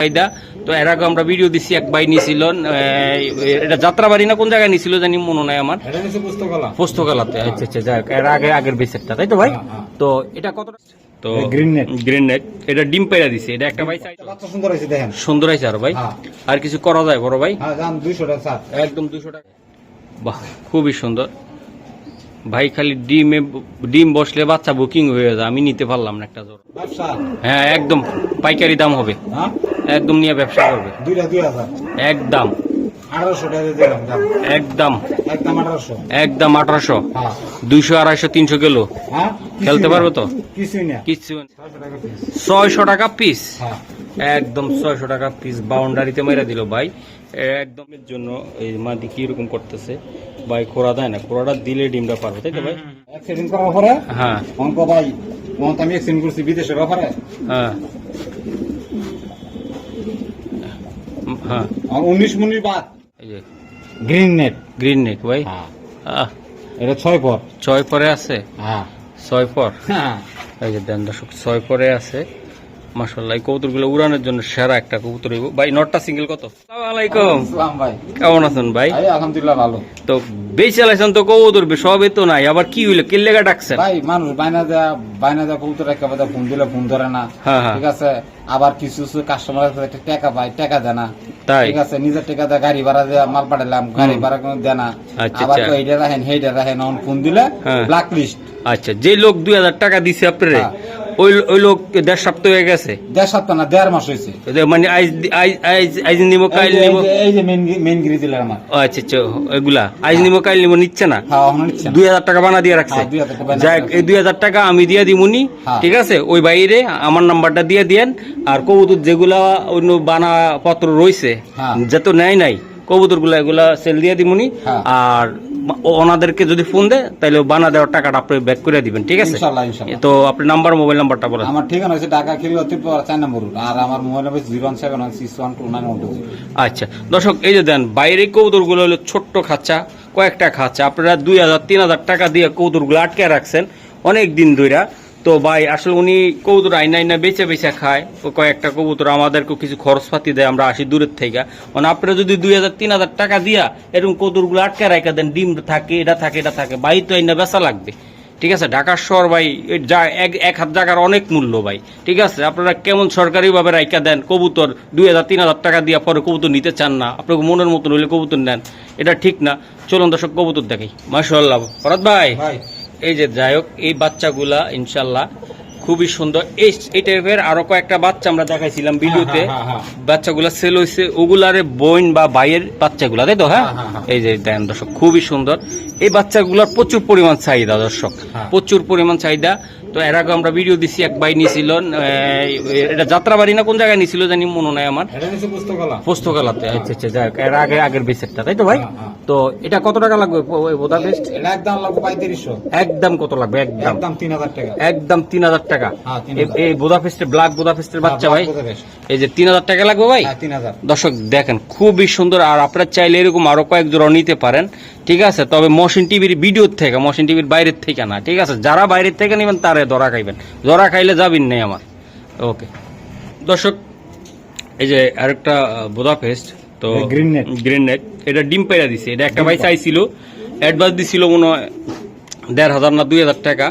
ফায়দা তো এর আগে আমরা ভিডিও দিছি এক ভাই নিছিল এটা যাত্রাবাড়ি না কোন জায়গায় নিছিল জানি মনে নাই আমার। পোস্তকালাতে আচ্ছা আচ্ছা যাক এর আগে আগের বেসেরটা তাই তো ভাই? হ্যাঁ, হ্যাঁ। তো এটা কত তো green net। গ্রিন নেট এটা ডিম পাইরা দিছে এটা একটা ভাই সুন্দর হয়েছে দেখেন। সুন্দর আছে আর ভাই। হ্যাঁ। আর কিছু করা যায় বড় ভাই? হ্যাঁ দাম দুইশো টাকা স্যার। একদম দুশো টাকা। বাহ খুবই সুন্দর। ভাই খালি ডিমে ডিম বসলে বাচ্চা বুকিং হয়ে যায় আমি নিতে পারলাম না একটা জোর হ্যাঁ একদম পাইকারি দাম হবে। হ্যাঁ? একদম নিয়ে ব্যবসা করবে। একদম। একদম। একদম আঠারোশো? হ্যাঁ। দুইশো আড়াইশো তিনশো কিলো। হ্যাঁ? খেলতে পারবে তো? কিচ্ছু ছয়শো টাকা পিস একদম ছয়শো টাকা পিস বাউন্ডারিতে মেরে দিল ভাই। একদম এর জন্য এই মাদি কি রকম করতেছে? ভাই খোরা দেয় না। খোরাটা দিলে ডিমটা পারবে তাই তো ভাই? অ্যাক্সিডেন্ট করার পরে হ্যাঁ। অঙ্ক ভাই মত আমি অ্যাক্সিডেন্ট করছি বিদেশের অফারে হ্যাঁ। হ্যাঁ। উনিশ মিনিট বাদ। এই যে গ্রিন নেট গ্রিন নেক ভাই। হ্যাঁ। এটা ছয় পর। ছয় পরে আছে? হ্যাঁ। ছয় পর? হ্যাঁ। এই যে দেন দর্শক ছয় পরে আছে। মাসাল্লাহ এই কবুতরগুলো উড়ানোর জন্য সেরা একটা কবুতর হইবো। ভাই নটটা সিঙ্গেল কত? আলাইকুম। ভাই। কেমন আছেন ভাই? আলহামদুলিল্লাহ ভালো। তো বেশি তো কবুতর সবে তো নাই আবার কি হইল কিল্লেগা ডাকছেন? ভাই মানুষ বাইনা দেয়া বাইনা দেয়া কবুতর একটা কথা ফোন দিলে ফোন ধরে না। হ্যাঁ, হ্যাঁ। ঠিক আছে? আবার কিছু কিছু কাস্টমার একটা টাকা পায় টাকা দেয় না? ঠিক আছে? নিজের টাকা দেয় গাড়ি ভাড়া দেয়া মাল পাঠালাম গাড়ি ভাড়া কোনো দেয় না। আচ্ছা, আবার আচ্ছা। তো এইটা রাখেন সেইটা রাখেন অন ফোন দিলে। ব্ল্যাক লিস্ট আচ্ছা যে লোক দুই হাজার টাকা দিছে আপনারে হ্যাঁ। ওই ওই লোক দেড় সপ্তাহ হয়ে গেছে। দেড় সপ্তাহ না দেড় মাস হয়েছে। মানে আইজ আইজ আইজ নিব কাইল নিব এই যে- মেন মেন গিরি দিলে আমার। আচ্ছা আচ্ছা এগুলা আইজ নিব কাইল নিব নিচ্ছে না। হ্যাঁ। দুই হাজার টাকা বানা দিয়ে রাখছে। হ্যাঁ, 2000 টাকা বানা যাক দিয়ে এই দুই হাজার টাকা আমি দিয়ে দিমুনি হ্যাঁ। ঠিক আছে? ওই বাইরে আমার নাম্বারটা দিয়ে দিয়েন। আর কবুতর যেগুলা অন্য বানা পত্র রইছে হ্যাঁ। যত নেয় নাই কবুতরগুলা এগুলা সেল দিয়ে দিমুনি হ্যাঁ। আর ওনাদেরকে যদি ফোন দেয় তাহলে বানা দেওয়ার টাকাটা আপনি ব্যাক করে দিবেন ঠিক আছে। তো আপনি নাম্বার মোবাইল নাম্বারটা বলেন। আমার ঠিকানা হচ্ছে ঢাকা খিল ত্রিপুরা চার নম্বর আর আমার mobile number zero one seven one six one two nine one two আচ্ছা দর্শক এই যে দেন বাইরে কৌতুরগুলো হলো ছোট্ট খাঁচা কয়েকটা খাঁচা। আপনারা দুই হাজার তিন হাজার টাকা দিয়ে কৌতুরগুলো আটকে রাখছেন অনেক দিন ধইরা। তো ভাই, আসলে উনি কবুতর আইনা আইনা বেচে বেচে খায়। কয়েকটা কবুতর আমাদেরকে কিছু খরচপাতি দেয়, আমরা আসি দূরের থেকে। মানে আপনারা যদি দুই হাজার, তিন হাজার টাকা দিয়া এরকম কবুতরগুলো আটকে রাখা দেন, ডিম থাকে, এটা থাকে এটা থাকে, ভাই তো আইনা বেচা লাগবে। ঠিক আছে, ঢাকার শহর ভাই যা, এক এক হাত জায়গার অনেক মূল্য ভাই। ঠিক আছে, আপনারা কেমন সরকারিভাবে রাইকা দেন কবুতর, দুই হাজার, তিন হাজার টাকা দিয়ে পরে কবুতর নিতে চান না, আপনাকে মনের মতন হইলে কবুতর নেন। এটা ঠিক না, চলুন দর্শক, কবুতর দেখাই। মাসাল্লাহ ভরত ভাই। এই যে যাই হোক এই বাচ্চাগুলা ইনশাল্লাহ খুবই সুন্দর। এই এই টাইপের আরও কয়েকটা বাচ্চা আমরা দেখাইছিলাম ভিডিওতে। হ্যাঁ, হ্যাঁ, বাচ্চাগুলা সেল হয়েছে ওগুলারে বোন বা বাইয়ের বাচ্চাগুলা তাই তো হ্যাঁ? হ্যাঁ, হ্যাঁ, হ্যাঁ। এই যে দেন দর্শক খুবই সুন্দর। এই বাচ্চাগুলার প্রচুর পরিমাণ চাহিদা দর্শক। হ্যাঁ। প্রচুর পরিমাণ চাহিদা। তো এর আগে আমরা ভিডিও দিছি এক ভাই নিছিল এটা যাত্রাবাড়ি না কোন জায়গায় নিছিল জানি মনে নাই আমার। পোস্তকালাতে আচ্ছা আচ্ছা যাক এর আগে আগের বেসেরটা তাই তো ভাই? হ্যাঁ, হ্যাঁ। তো এটা কত টাকা লাগবে বোধা বেস্ট একদম লাগবে পঁয়ত্রিশশো। একদম কত লাগবে? একদম। একদম তিন হাজার টাকা। একদম তিন হাজার টাকা। হ্যাঁ, 3000 এ- এই বুদাপেস্টের ব্ল্যাক বুদাপেস্টের বাচ্চা হ্যাঁ, ভাই। এই যে তিন হাজার টাকা লাগবে ভাই? হ্যাঁ দর্শক দেখেন খুবই সুন্দর আর আপনারা চাইলে এরকম আরও কয়েক জোড়া নিতে পারেন ঠিক আছে? তবে মশিন টিভির ভিডিওর থেকে মশিন টিভির বাইরের থেকে না ঠিক আছে? যারা বাইরের থেকে নেবেন তারে ধরা খাইবেন। ধরা খাইলে যাবেন নেই আমার। ওকে দর্শক এই যে আরেকটা বুদাপেস্ট তো এই green গ্রিন নেট এটা ডিম পাইরা দিছে। এটা একটা ভাই চাইছিল অ্যাডভান্স দিছিল মনে হয় দেড় হাজার না দুই হাজার টাকা।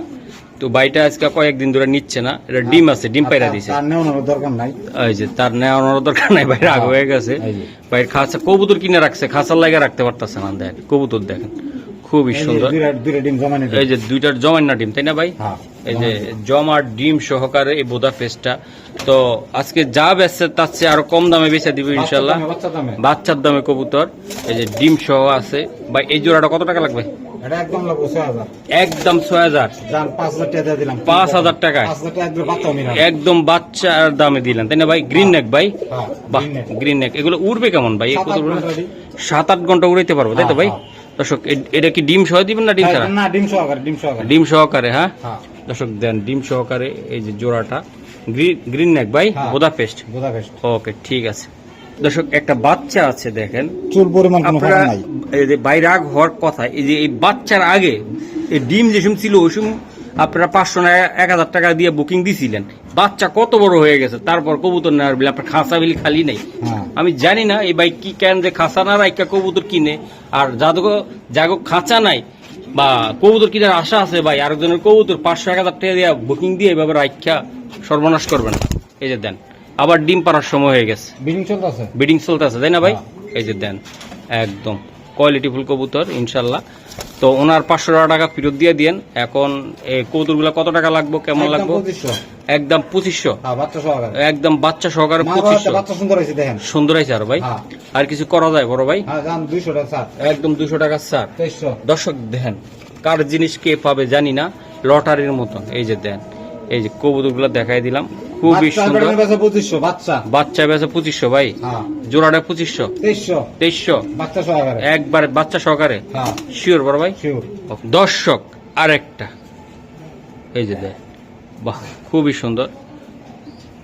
তো বাইটা আজকে কয়েকদিন ধরে নিচ্ছে না। এটা ডিম আছে ডিম পাইরা দিছে। তার নেওয়ানোর দরকার নাই। এই যে তার নেওয়ানোর দরকার নাই বাইরে আগ হয়ে গেছে। বাইরে খাঁচা কবুতর কিনে রাখছে খাঁচার লাগে রাখতে পারতেছে না দেখ কবুতর দেখেন। খুবই সুন্দর। এই যে দুইটার জমাইন না ডিম তাই না ভাই? হ্যাঁ। এই যে জমার ডিম সহকারে এই বোদা পেস্টটা তো আজকে যা বেচছে তার চেয়ে আরও কম দামে বেচে দিবে ইনশাল্লাহ। বাচ্চার দামে। কবুতর। এই যে ডিম সহ আছে। ভাই এই জোড়াটা কত টাকা লাগবে? একদম ছয় হাজার। পাঁচ হাজার টাকা একদম বাচ্চার দামে দিলেন তাই না ভাই? গ্রিন নেক ভাই? হ্যাঁ বাহ গ্রিন নেক এগুলো উড়বে কেমন ভাই? সাত আট ঘণ্টা উড়াইতে পারব তাই তো ভাই? হ্যাঁ, দর্শক এটা কি ডিম সহ দিবেন না ডিম ছাড়া? হ্যাঁ, না ডিম সহকারে ডিম সহকারে। ডিম সহকারে হ্যাঁ? হ্যাঁ। দর্শক দেন ডিম সহকারে এই যে জোড়াটা। গ্রিন নেক ভাই হ্যাঁ। বোদা পেস্ট। বোঝা পেস্ট। ওকে ঠিক আছে। দর্শক একটা বাচ্চা আছে দেখেন। চুল পরিমাণ কোনো কথা নাই। এই যে বাইরে আগ হওয়ার কথা এই যে এই বাচ্চার আগে এই ডিম যেসম ছিল ওই সময় আপনারা পাঁচশো না এক হাজার টাকা দিয়ে বুকিং দিছিলেন। বাচ্চা কত বড় হয়ে গেছে তারপর কবুতর নেওয়ার বিলে আপনার খাঁচা বিলি খালি নেই। হ্যাঁ। আমি জানি না এই বাইক কি কেন যে খাঁচা না রাইকা কবুতর কিনে আর যাদব জাগো খাঁচা নাই বা কবুতর কিনার আশা আছে ভাই আরেকজনের কবুতর পাঁচশো এক হাজার টাকা দিয়ে বুকিং দিয়ে এভাবে রাইখা সর্বনাশ করবেন। এই যে দেন আবার ডিম পাড়ার সময় হয়ে গেছে। বিডিং চলতেছে? বিডিং চলতেছে তাই না ভাই? হ্যাঁ। এই যে দেন একদম কোয়ালিটিফুল কবুতর ইনশাল্লাহ। তো ওনার পাঁচশো টাকা ফেরত দিয়ে দিয়েন। এখন এই কত টাকা লাগবো কেমন লাগবো? একদম পঁচিশশো। হ্যাঁ একদম বাচ্চা সহকারে পঁচিশশো। সুন্দর হয়েছে আছে আর ভাই? হ্যাঁ। আর কিছু করা যায় বড় ভাই? একদম দুইশো টাকা স্যার একদম দুশো টাকা স্যার দর্শক দেখেন কার জিনিস কে পাবে জানি না লটারির মতন। এই যে দেন এই যে কবুতরগুলো দেখাই দিলাম। খুবই সুন্দর। বাচ্চা। বেছে পঁচিশশো ভাই। হ্যাঁ। জোড়াটা পঁচিশশো। তেইশশো। একবার বাচ্চা সহকারে। হ্যাঁ। শিওর বড় ভাই? দর্শক আরেকটা। এই যে দেখ। বাহ খুবই সুন্দর।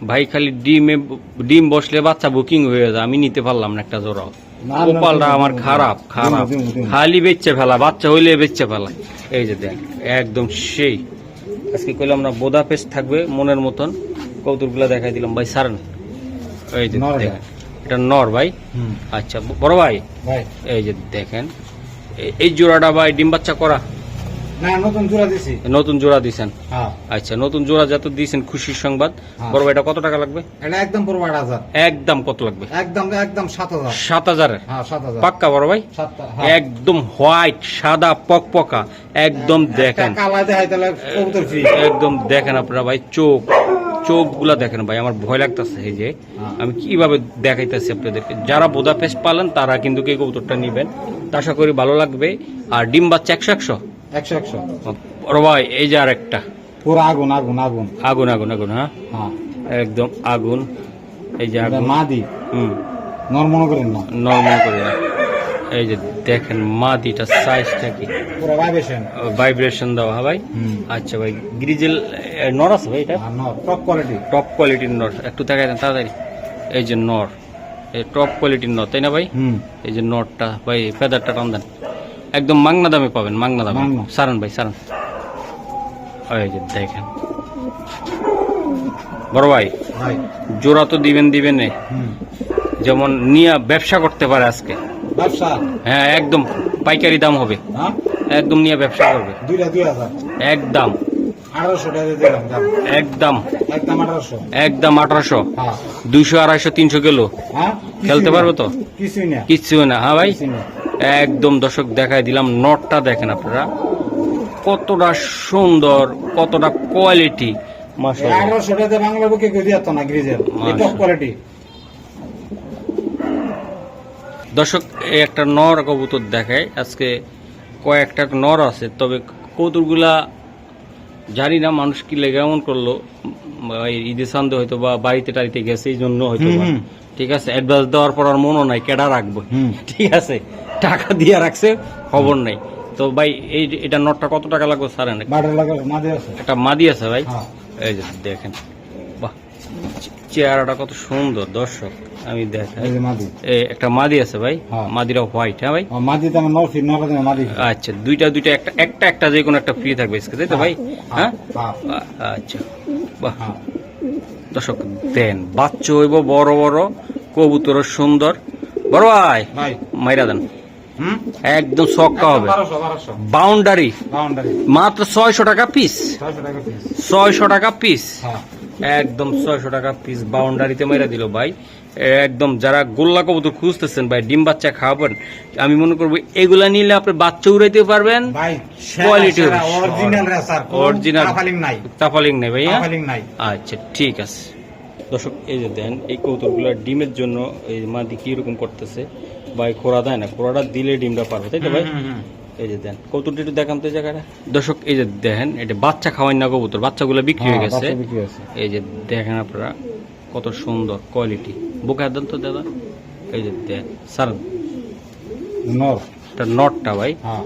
ভাই খালি ডিমে ডিম বসলে বাচ্চা বুকিং হয়ে যায়। আমি নিতে পারলাম না একটা জোড়াও। কপালটা আমার খারাপ খারাপ। খালি বেচছে ফেলা বাচ্চা হইলে বেচছে ফেলা। এই যে দেখ একদম সেই আজকে কইলাম না বোদা পেস্ট থাকবে মনের মতন। কৌতুকগুলো দেখাই দিলাম। ভাই সারেন। এই যে এটা। দেখেন এটা নর ভাই। আচ্ছা বড় ভাই? ভাই। এই যে দেখেন এই জোড়াটা ভাই ডিম বাচ্চা করা। না নতুন জোড়া দিছি। নতুন জোড়া দিছেন? হ্যাঁ। আচ্ছা নতুন জোড়া যত দিয়েছেন খুশির সংবাদ। হ্যাঁ। বড় এটা কত টাকা লাগবে? এটা একদম পুরো আট হাজার। একদম কত লাগবে? একদম একদম সাত হাজার। সাত হাজারের? হ্যাঁ পাক্কা বড় ভাই। একদম হোয়াইট সাদা পকপকা। একদম দেখেন। একদম দেখেন আপনারা ভাই চোখ চোখগুলা দেখেন ভাই আমার ভয় লাগতেছে এই যে। আমি কীভাবে দেখাইতেছি আপনাদেরকে? যারা বোদা পেস্ট পালেন তারা কিন্তু কে কবুতরটা নিবেন। আশা করি ভালো লাগবে। আর ডিম বাচ্চা একশো একশো? একশো একশো। বড় ভাই এই যে আর একটা পুরো আগুন আগুন আগুন। আগুন আগুন আগুন হ্যাঁ? হ্যাঁ। একদম আগুন। এই যে আগুন। মা দি হুম। নর মনে করেন না। নর্মাল করে। না। এই যে দেখেন মাদিটা সাইজটা কি। পুরো ভাইব্রেশন দেওয়া হ্যাঁ ভাই? হুম। আচ্ছা ভাই গ্রিজেল নর আছে ভাই এটা? টপ কোয়ালিটি টপ কোয়ালিটির নর। একটু দেখাই দেন তাড়াতাড়ি। এই যে নর এই টপ কোয়ালিটির নর তাই না ভাই? হুম। এই যে নটটা ভাই ফেদারটা টান দেন। একদম মাংনা দামে পাবেন মাংনা দামে। সারান ভাই সারান। যে দেখেন। বড় ভাই জোড়া তো দিবেন দিবেন যেমন নিয়ে ব্যবসা করতে পারে আজকে। হ্যাঁ একদম পাইকারি দাম হবে। একদম নিয়ে ব্যবসা করবে। একদম। একদম। একদম আঠারোশো। হ্যাঁ। দুইশো আড়াইশো তিনশো কিলো। হ্যাঁ? খেলতে পারবে তো? কিছুই না। কিচ্ছু না। হ্যাঁ ভাই? কিছুই একদম দর্শক দেখাই দিলাম নটটা দেখেন আপনারা। কতটা সুন্দর কতটা কোয়ালিটি মাসাল্লাহ বাংলা বুকে না গ্রিজের টপ কোয়ালিটি দর্শক একটা নর কবুতর দেখায়। আজকে কয়েকটা নর আছে তবে কবুতরগুলা জানি না মানুষ কি লেগে এমন করল। এই সান্দে হয়তো বা বাড়িতে টাড়িতে গেছে এই জন্য হয়তো। ঠিক আছে অ্যাডভান্স দেওয়ার পর আর মনও নাই কেডা রাখব? হুম। ঠিক আছে টাকা দিয়ে রাখছে খবর নাই। তো ভাই এই এটা নটটা কত টাকা লাগবে স্যার একটা মাদি আছে ভাই? হ্যাঁ। এই যে দেখেন। বাহ চেহারাটা কত সুন্দর দর্শক আমি দেখাই। এই একটা মাদি আছে ভাই? হ্যাঁ। মাদিরা হোয়াইট হ্যাঁ ভাই? আচ্ছা দুইটা দুইটা একটা একটা একটা যে কোনো একটা ফ্রি থাকবে তাই তো ভাই? হ্যাঁ। হ্যাঁ? আচ্ছা বাহ। দর্শক দেন বাচ্চা হইব বড় বড় কবুতর সুন্দর। বড় ভাই মাইরা দেন। হুম? একদম সক্কা হবে। বাউন্ডারি। মাত্র ছয়শো টাকা পিস ছয়শো টাকা পিস ছয়শো টাকা পিস হ্যাঁ। একদম ছয়শো টাকা পিস বাউন্ডারিতে মেরে দিল ভাই। একদম যারা গোল্লা কবুতর খুঁজতেছেন ভাই ডিম বাচ্চা খাওয়াবেন আমি মনে করব এগুলা নিলে আপনি বাচ্চা উড়াইতে পারবেন। অরিজিনাল তাফালিং নেই। ভাইয়া? আচ্ছা ঠিক আছে। দর্শক এই যে দেন এই কৌতুকগুলো ডিমের জন্য এই মাদি কীরকম করতেছে? ভাই খোরা দেয় না খোরাটা দিলে ডিমটা পারবে তাই তো ভাই? এই যে দেন কৌতুকটা একটু দেখান তো জায়গাটা। দর্শক এই যে দেখেন এটা বাচ্চা খাওয়াই না কবুতর বাচ্চাগুলো বিক্রি হয়ে হ্যাঁ, গেছে। এই যে দেখেন আপনারা কত সুন্দর কোয়ালিটি বুকে দেন তো দাদা। এই যে সারান। নর। এটা নটটা ভাই। হ্যাঁ।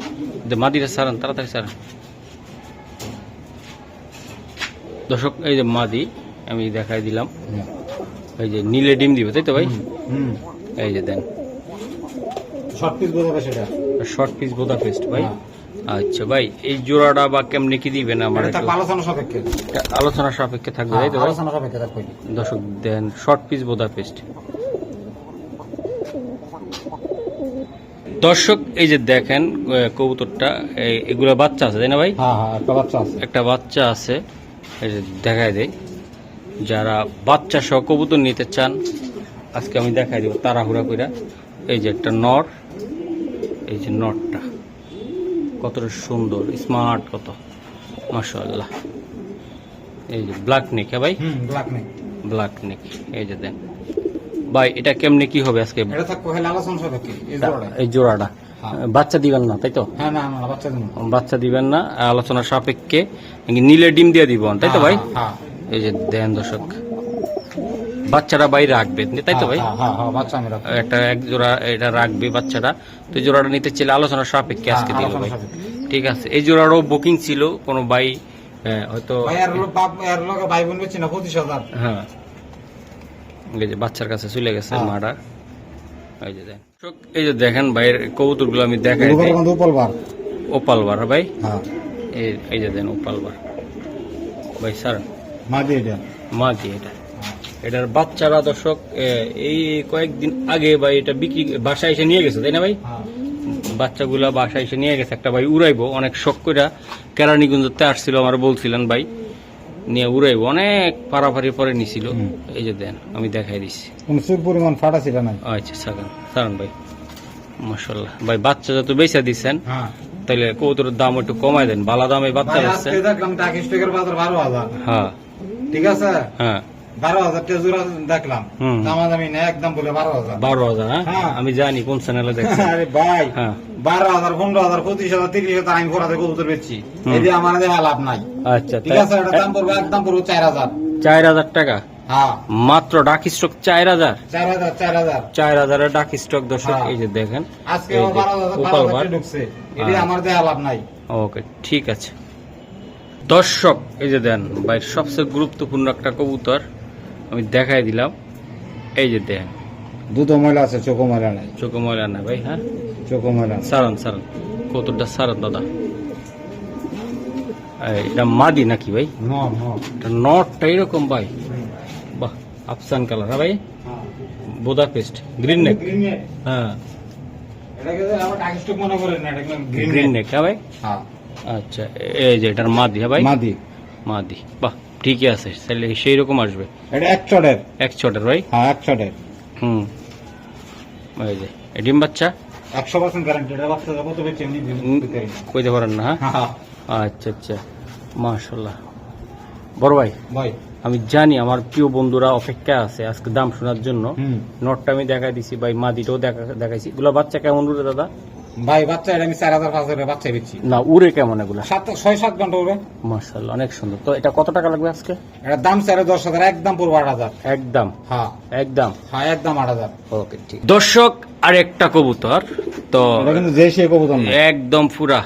যে মাদিটা সারান তাড়াতাড়ি সারান। দর্শক এই যে মাদি আমি দেখাই দিলাম। এই যে নীলে ডিম দিবে তাই তো ভাই? হুম। এই যে দেন। শর্ট পিস বোঝাবে সেটা। শর্ট পিস বোদা পেস্ট ভাই। হ্যাঁ। আচ্ছা ভাই এই জোড়াটা বা কেমনে কি দিবেন আমার আলোচনা সাপেক্ষে। আলোচনা সাপেক্ষে থাকবে তাই তো আলোচনা সাপেক্ষে থাকবে। দর্শক দেন শর্ট পিস বোধা পেস্ট দর্শক এই যে দেখেন কবুতরটা এগুলো বাচ্চা আছে তাই না ভাই? হ্যাঁ হ্যাঁ একটা বাচ্চা আছে। একটা বাচ্চা আছে। এই যে দেখায় দেয় যারা বাচ্চা সহ কবুতর নিতে চান আজকে আমি দেখাই দেবো তাড়াহুড়া কইরা। এই যে একটা নর এই যে নটটা কতটা সুন্দর স্মার্ট কত। মাশাআল্লাহ। এই যে ব্ল্যাক নেক হ্যাঁ ভাই? ব্ল্যাক নেই ব্ল্যাক নেক এই যে দেন। ভাই এটা কেমনে কি হবে আজকে? এটা থাকবে হলে আলোচনা সাপেক্ষে এই জোড়াটা। এই জোড়াটা। হ্যাঁ। বাচ্চা দিবেন না তাই তো? হ্যাঁ না না বাচ্চা দিন বাচ্চা দিবেন না আলোচনা সাপেক্ষে নীলে ডিম দিয়ে দিব তাই তো ভাই? হ্যাঁ। এই যে দেন দর্শক। বাচ্চারা বাইরে রাখবে। তাই তো ভাই? হ্যাঁ হ্যাঁ হ্যাঁ বাচ্চা আমি একটা এক জোড়া এটা রাখবে বাচ্চাটা তো এই জোড়াটা নিতে চাইলে আলোচনা সাপেক্ষে আজকে হ্যাঁ, দিল ভাই। ঠিক আছে। এই জোড়ারও বুকিং ছিল কোনো ভাই হয়তো ভাই ভাই বোন বেচি না পঁচিশ হাজার। হ্যাঁ। এই যে বাচ্চার কাছে চলে গেছে হ্যাঁ। মাটা এই যে এই যে দেখেন ভাইয়ের কবুতরগুলো আমি দেখাই দিই। বন্ধু ওপাল বার। ভাই? হ্যাঁ। এই যে দেন ওপাল বার। ভাই স্যার মা দিয়ে মা কি এটা এটার বাচ্চারা দর্শক এই কয়েকদিন আগে ভাই এটা বিক্রি বাসায় এসে নিয়ে গেছে তাই না ভাই? হ্যাঁ। বাচ্চাগুলা বাসায় এসে নিয়ে গেছে একটা ভাই উড়াইবো অনেক শখ করে কেরানীগঞ্জতে আসছিল আমার বলছিলেন ভাই নিয়ে উড়াইবো অনেক পারাপারি পরে নিছিল। এই যে দেন আমি দেখাই দিচ্ছি সুর পরিমাণ ফাটা ছিল নাই? আচ্ছা সারান সারান ভাই। মাসাল্লাহ ভাই বাচ্চা যত বেচা দিচ্ছেন হ্যাঁ। তাহলে কৌতরের দাম একটু কমাই দেন বালা দামে বাচ্চা হ্যাঁ। ঠিক আছে? হ্যাঁ। বারো হাজার দেখলাম। হুম। দামা দামি না একদম বলে বারো হাজার। বারো হাজার হ্যাঁ? হ্যাঁ। আমি জানি কোন চ্যানেলে আরে ভাই হ্যাঁ। বারো হাজার পনেরো হাজার পঁচিশ হাজার তিরিশ হাজার আমি ফোরাতে কবুতর বেচছি। এই যে আমার লাভ নাই। আচ্ছা ঠিক আছে এটা দাম পড়বে একদম পড়বে চার হাজার। চার হাজার টাকা? মাত্র ডাক স্টক চার হাজার? চার হাজার চার হাজারের ডাক স্টক দর্শক। এই যে দেখেন ওকে ঠিক আছে। দর্শক এই যে দেন ভাই সবচেয়ে গুরুত্বপূর্ণ একটা কবুতর। আমি দেখাই দিলাম। এই যে দেন। দুধ ময়লা আছে চোখো ময়লা নাই। চোখে ময়লা না ভাই হ্যাঁ? চোখো ময়লা নাই। সারান সারান। কবুতরটা সারান দাদা? এটা মাদি নাকি ভাই? নটটা এরকম ভাই। বাহ আফসান কালার হ্যাঁ ভাই? হ্যাঁ। Boda paste green neck. হ্যাঁ। Green neck. নেক হ্যাঁ ভাই? হ্যাঁ। আচ্ছা এই যে এটার মাদি হ্যাঁ ভাই? মাদি। মাদি বাহ। ঠিকই আছে তাহলে সেই রকম আসবে। এটা এক চটের। এক ছটের ভাই? হ্যাঁ এক চটের। হুম। এই যে ডিম বাচ্চা? একশো পার্সেন্ট গ্যারান্টি এটা বাচ্চা কত বেচে এমনি উম, দিতে পারি না। কইতে পারেন না হ্যাঁ? হ্যাঁ আচ্ছা আচ্ছা। মাশাল্লাহ বড় ভাই ভাই। আমি জানি আমার প্রিয় বন্ধুরা অপেক্ষা আছে আজকে দাম শোনার জন্য। হুম। নটটা আমি দেখাই দিছি ভাই মাদিটাও দেখা দেখাইছি। এগুলো বাচ্চা কেমন উড়ে দাদা? ভাই বাচ্চা এটা আমি চার হাজার পাঁচ হাজার বাচ্চা বেচছি। না উড়ে কেমন এগুলা? সাত ছয় সাত ঘণ্টা হবে মাশাল্লাহ অনেক সুন্দর। তো এটা কত টাকা লাগবে আজকে? এটা দাম চারে দশ হাজার একদম পড়ব আট হাজার। একদম? হ্যাঁ। একদম? হ্যাঁ একদম আট হাজার। ওকে ঠিক। দর্শক আর একটা কবুতর তো কিন্তু যে সে কবুতর একদম পুরা।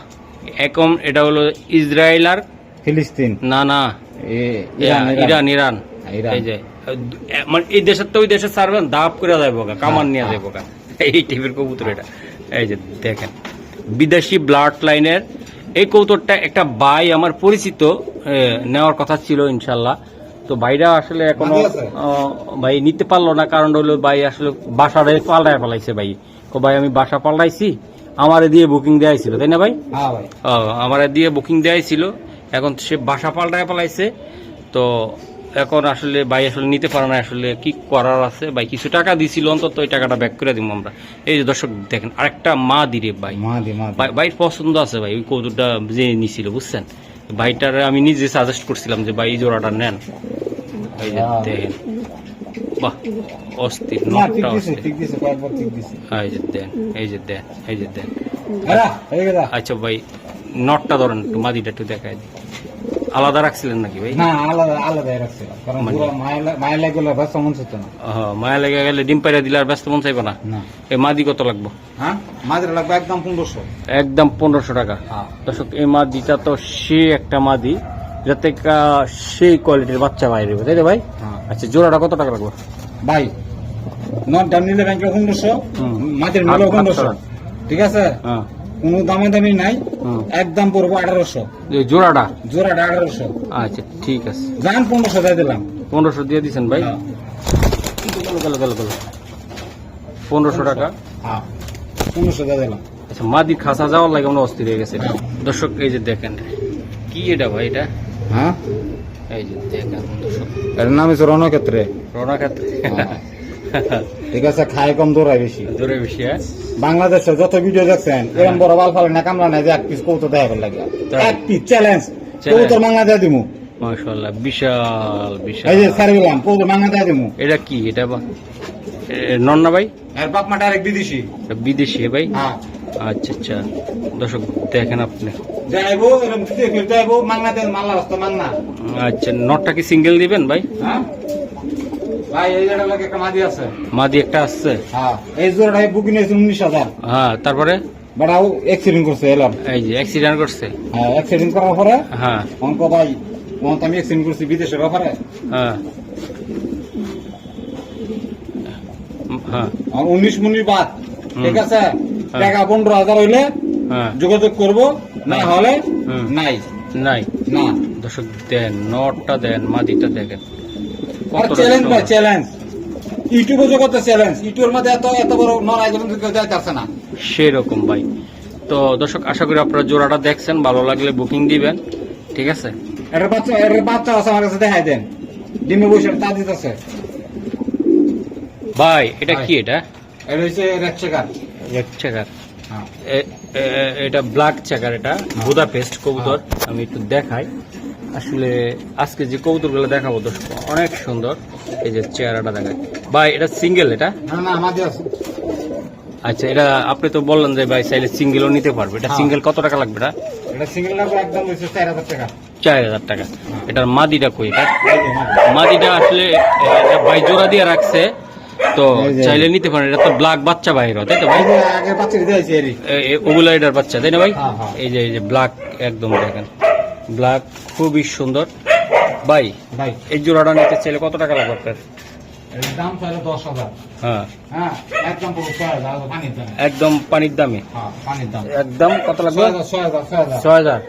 একম এটা হলো ইসরায়েল আর ফিলিস্তিন। না না ইরান ইরান। ইরান। এই যে মানে এই দেশের তো ওই দেশে সারবেন দাপ করে যাইব কামান নিয়ে যাইব গা এই টাইপের কবুতর এটা। এই যে দেখেন বিদেশি ব্লাড লাইনের এই কবুতরটা একটা বাই আমার পরিচিত নেওয়ার কথা ছিল ইনশাল্লাহ। তো ভাইরা আসলে এখনও ভাই নিতে পারল না কারণ হলো ভাই আসলে বাসারে পাল্টায় পালাইছে ভাই। তো ভাই আমি বাসা পাল্টাইছি আমারে দিয়ে বুকিং দেওয়া ছিল তাই না ভাই? হ্যাঁ ভাই। আমার দিয়ে বুকিং দেওয়াই ছিল এখন সে বাসা পাল্টায় পালাইছে তো এখন আসলে ভাই আসলে নিতে পারে না আসলে কি করার আছে? ভাই কিছু টাকা দিছিল অন্তত ওই টাকাটা ব্যাক করে দিব আমরা। এই যে দর্শক দেখেন আরেকটা মা দিরে ভাই। ভাই- পছন্দ আছে ভাই ওই কৌতুকটা যে নিছিল বুঝছেন? ভাইটারে আমি নিজে সাজেস্ট করছিলাম যে ভাই এই জোড়াটা নেন। এই যে হ্যাঁ। দেখেন। বাহ অস্থির নটটা অস্থির। এই যে দেন এই যে দেন এই যে দেন। আচ্ছা ভাই নটটা ধরেন একটু মাদিটা একটু দেখাই দিই। আলাদা রাখছিলেন নাকি ভাই? না আলাদা আলাদা রাখছে কারণ মানে- পুরো মায়ের মায়ের লাগলে ব্যস্ত মন ছিল না। মায়া লেগে গেলে ডিম পাইরা দিলে আর ব্যস্ত মন চাইবে না? এই মাদি কত লাগবে? হ্যাঁ? মাঝে লাগবে একদম পনেরোশো। একদম পনেরোশো টাকা। হ্যাঁ। দর্শক এই মাদিটা তো সে একটা মাদি যাতে কা- সেই কোয়ালিটির বাচ্চা বাইরে তাই তো ভাই? হ্যাঁ। আচ্ছা জোড়াটা কত টাকা লাগবে? ভাই নট ডান নিলে ব্যাংকে পনেরোশো আট- নিলেও পনেরোশো। ঠিক আছে? হ্যাঁ। কোনো দামে দামি নাই। হুম। একদম পড়ব আঠারোশো। জোড়াটা? জোড়াটা আঠারোশো। আচ্ছা ঠিক আছে। যান পনেরোশো দিয়ে দিলাম। পনেরোশো দিয়ে দিচ্ছেন ভাই? হ্যাঁ। গেল গেল পনেরোশো টাকা? হ্যাঁ পনেরোশো দিয়ে দিলাম। আচ্ছা মাদি খাসা যাওয়ার লাগে আমরা অস্থির হয়ে গেছে। হ্যাঁ। দর্শক এই যে দেখেন কি এটা ভাই এটা? হ্যাঁ। এই যে দেখেন দর্শক। এর নাম হচ্ছে রণক্ষেত্রে। খাতে ঠিক আছে খায় কম দৌড়ায় বেশি। জোরে বেশি হ্যাঁ? বাংলাদেশে যত ভিডিও দেখছেন এরকম বড় বাল ফালে না কামলা নাই যে এক পিস কৌতো দেখা করে লাগে। এক পিস চ্যালেঞ্জ মাংনা দিয়ে দিমু। মাশাআল্লাহ বিশাল বিশাল। এই যে সারি দিলাম কৌতর মাংনা দিমু। এটা কি? এটা বা নন্না ভাই? এর বাপ মা ডাইরেক্ট বিদেশি। বিদেশি ভাই? হ্যাঁ। আচ্ছা আচ্ছা। দর্শক দেখেন আপনি। আচ্ছা নটটা কি সিঙ্গেল দিবেন ভাই? হ্যাঁ। ভাই এই জায়গাটা একটা মাদি আছে। মাদি একটা হ্যাঁ এই জোড়াটা বুকিং হয়েছে উনিশ হাজার। হ্যাঁ তারপরে? অ্যাক্সিডেন্ট করছে এলাম। এই যে অ্যাক্সিডেন্ট করছে। হ্যাঁ অ্যাক্সিডেন্ট করার পরে হ্যাঁ। অঙ্ক ভাই আমি অ্যাক্সিডেন্ট করছি ব্যাপারে। হ্যাঁ। হ্যাঁ। আর উনিশ মিনিট বাদ। ঠিক আছে? টাকা পনেরো হাজার হইলে হ্যাঁ। যোগাযোগ করব না হলে নাই। নাই। না। দর্শক দেন নটটা দেন মাদিটা দেখেন। আর চ্যালেঞ্জ ভাই চ্যালেঞ্জ ইউটিউবে জগতে চ্যালেঞ্জ ইউটিউবের মধ্যে এত এত বড় নড়াই যখন কেউ যাইতে না। সেরকম ভাই। তো দর্শক আশা করি আপনারা জোড়াটা দেখছেন ভালো লাগলে বুকিং দিবেন ঠিক আছে? এটার বাচ্চা এটার বাচ্চা আছে আমার কাছে দেখাই দেন। ডিমে বসে তা দিতেছে। ভাই এটা কি এটা? এটা হচ্ছে রেড চেকার রেড চেকার হ্যাঁ। এটা ব্ল্যাক চেকার এটা বুদা পেস্ট কবুতর আমি একটু দেখাই। আসলে আজকে যে কবুতরগুলো দেখাবো দর্শক অনেক সুন্দর। এই যে চেহারাটা দেখায় ভাই এটা সিঙ্গেল এটা? আচ্ছা এটা আপনি তো বললেন যে ভাই চাইলে সিঙ্গেলও নিতে পারবে। এটা হ্যাঁ। সিঙ্গেল কত টাকা লাগবে এটা? এটা সিঙ্গেল একদম চার হাজার টাকা। চার হাজার টাকা। এটার মাদিটা কই হ্যাঁ। মাদিটা আসলে ভাই জোড়া দিয়ে রাখছে। তো চাইলে নিতে পারেন। এটা তো ব্ল্যাক বাচ্চা বাইর তাই তো ভাই? ওগুলা এটার বাচ্চা তাই না ভাই? হ্যাঁ, হ্যাঁ। এই যে এই যে ব্ল্যাক একদম দেখেন। ব্ল্যাক খুবই সুন্দর। ভাই ভাই। এই জোড়াটা নিতে চাইলে কত টাকা লাগবে আপনার? দাম চাইলে দশ হাজার। হ্যাঁ। হ্যাঁ একদম পানির দাম। একদম কত লাগবে? ছয় হাজার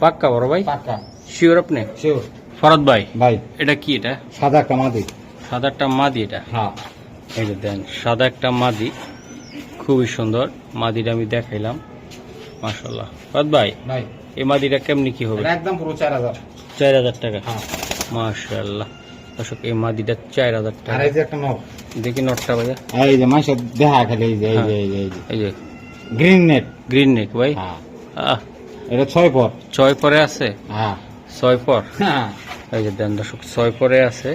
পাক্কা বড় ভাই? শিওর আপনি? শিওর ফরদ ভাই? ভাই। এটা কি এটা? সাদা একটা মাদি। সাদা একটা মাদি এটা? হ্যাঁ। এই যে দেন সাদা একটা মাদি। খুবই সুন্দর। মাদিটা আমি দেখাইলাম। ভাই? ভাই। এই মাদিটা কেমনি কি হবে? একদম পুরো চার হাজার। চার হাজার টাকা? হ্যাঁ। মাশাল্লাহ দর্শক এই মাদিটা চার হাজার টাকা। এই যে একটা নখ দেখি নটটা ভাইয়া এই যে মানুষের দেখা খালি এই যে এই যে এই যে এই যে। গ্রিন নেট গ্রিন নেক ভাই? হ্যাঁ। এটা ছয় পর। ছয় পরে আছে? হ্যাঁ। ছয় পর? হ্যাঁ। এই যে দেন দর্শক ছয় পরে আছে।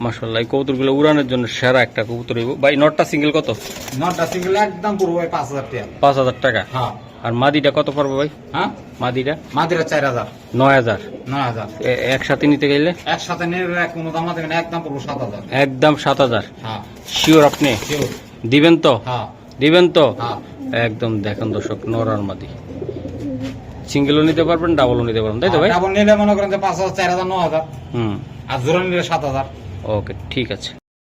মাশাল্লাহ এই কবুতরগুলো উড়ানোর জন্য সেরা একটা কবুতর ভাই নটটা সিঙ্গেল কত? নটটা সিঙ্গেল একদম পুরো পাঁচ হাজার টাকা। পাঁচ হাজার টাকা? হ্যাঁ। আর মাদিটা কত পড়বে ভাই? হ্যাঁ? মাদিটা? মাদিরা চার হাজার। নয় হাজার। নয় হাজার। একসাথে নিতে গেলে? একসাথে নিয়ে কোনো দাম দেবেন একদম পুরো সাত হাজার। একদম সাত হাজার। হ্যাঁ। শিওর আপনি? দিবেন তো? হ্যাঁ। দিবেন তো? হ্যাঁ। একদম দেখেন দর্শক নরার মাদি। সিঙ্গেলও নিতে পারবেন ডাবলও নিতে পারবেন তাই তো ভাই? ডাবল নিলে মনে করেন যে পাঁচ হাজার চার হাজার ন হাজার। হুম। আর জোড়া নিলে সাত হাজার। ওকে ঠিক আছে।